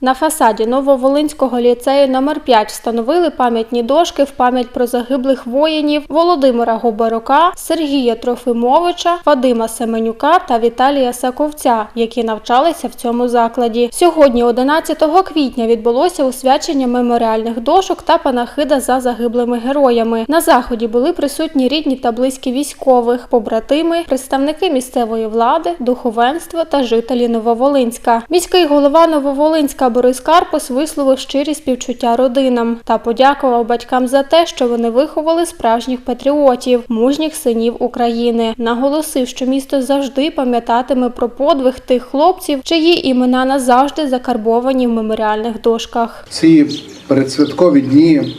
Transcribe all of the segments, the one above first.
На фасаді Нововолинського ліцею номер 5 встановили пам'ятні дошки в пам'ять про загиблих воїнів Володимира Губарука, Сергія Трофимовича, Вадима Семенюка та Віталія Саковця, які навчалися в цьому закладі. Сьогодні, 11 квітня, відбулося освячення меморіальних дошок та панахида за загиблими героями. На заході були присутні рідні та близькі військових, побратими, представники місцевої влади, духовенство та жителі Нововолинська. Міський голова Нововолинська Борис Карпус висловив щирі співчуття родинам та подякував батькам за те, що вони виховали справжніх патріотів, мужніх синів України. Наголосив, що місто завжди пам'ятатиме про подвиг тих хлопців, чиї імена назавжди закарбовані в меморіальних дошках. Ці передсвяткові дні,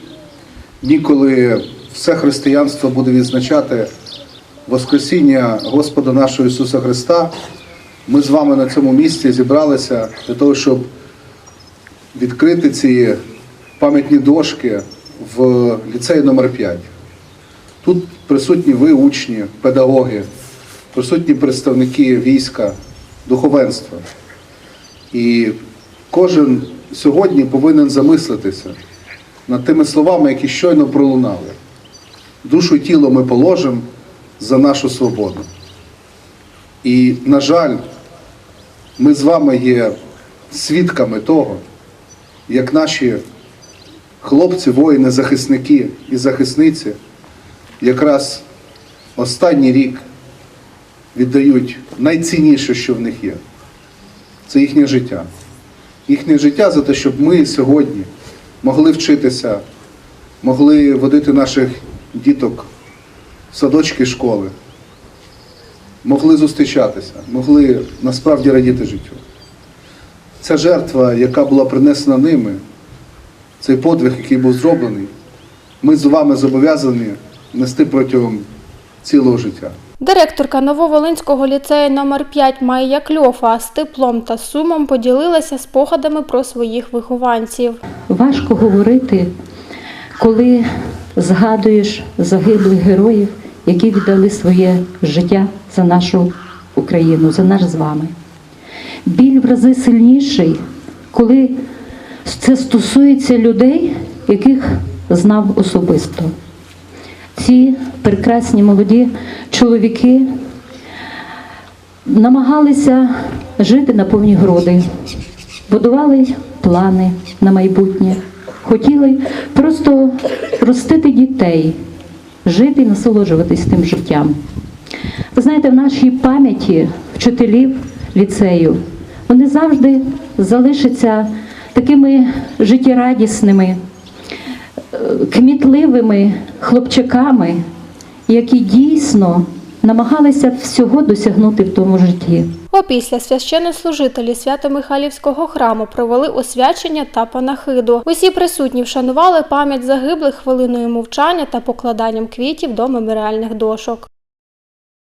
дні, коли все християнство буде відзначати Воскресіння Господа нашого Ісуса Христа, ми з вами на цьому місці зібралися для того, щоб відкрити ці пам'ятні дошки в ліцеї номер 5 Тут присутні ви, учні, педагоги, присутні представники війська, духовенства. І кожен сьогодні повинен замислитися над тими словами, які щойно пролунали. Душу і тіло ми положимо за нашу свободу. І, на жаль, ми з вами є свідками того, як наші хлопці, воїни, захисники і захисниці якраз останній рік віддають найцінніше, що в них є це їхнє життя. Їхнє життя за те, щоб ми сьогодні могли вчитися, могли водити наших діток в садочки школи, могли зустрічатися, могли насправді радіти життю. Ця жертва, яка була принесена ними, цей подвиг, який був зроблений, ми з вами зобов'язані нести протягом цілого життя. Директорка Нововолинського ліцею номер 5 Майя Кльофа з теплом та сумом поділилася спогадами про своїх вихованців. Важко говорити, коли згадуєш загиблих героїв, які віддали своє життя за нашу Україну, за нас з вами. Біль в рази сильніший, коли це стосується людей, яких знав особисто. Ці прекрасні молоді чоловіки намагалися жити на повні груди, будували плани на майбутнє, хотіли просто ростити дітей, жити і насолоджуватись тим життям. Ви знаєте, в нашій пам'яті вчителів ліцею вони завжди залишаться такими життєрадісними, е, кмітливими хлопчаками, які дійсно намагалися всього досягнути в тому житті. Опісля священнослужителі Свято-Михайлівського храму провели освячення та панахиду. Усі присутні вшанували пам'ять загиблих хвилиною мовчання та покладанням квітів до меморіальних дошок.